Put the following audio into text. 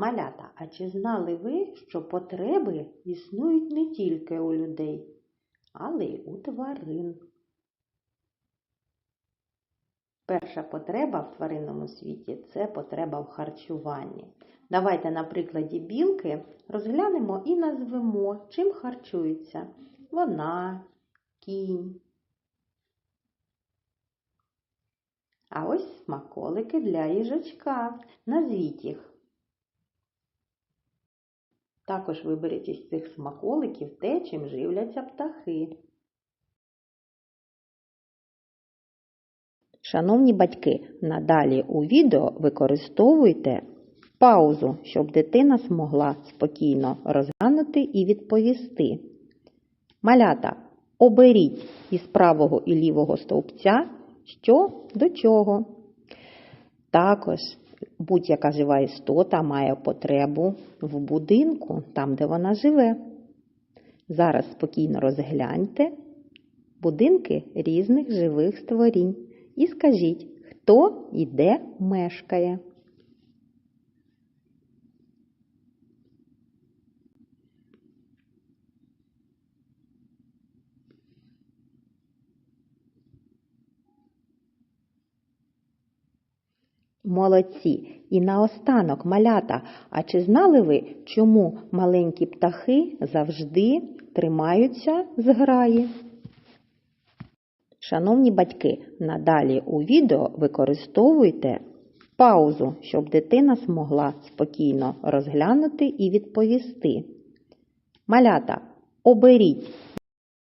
Малята, а чи знали ви, що потреби існують не тільки у людей, але й у тварин? Перша потреба в тваринному світі це потреба в харчуванні. Давайте на прикладі білки розглянемо і назвемо, чим харчується вона, кінь. А ось смаколики для їжачка. Назвіть їх. Також виберіть із цих смаколиків те, чим живляться птахи. Шановні батьки, надалі у відео використовуйте паузу, щоб дитина змогла спокійно розглянути і відповісти. Малята, оберіть із правого і лівого стовпця, що до чого. Також будь-яка жива істота має потребу в будинку, там, де вона живе. Зараз спокійно розгляньте будинки різних живих створінь і скажіть, хто і де мешкає. Молодці! І наостанок, малята, а чи знали ви, чому маленькі птахи завжди тримаються з граї? Шановні батьки, надалі у відео використовуйте паузу, щоб дитина змогла спокійно розглянути і відповісти. Малята, оберіть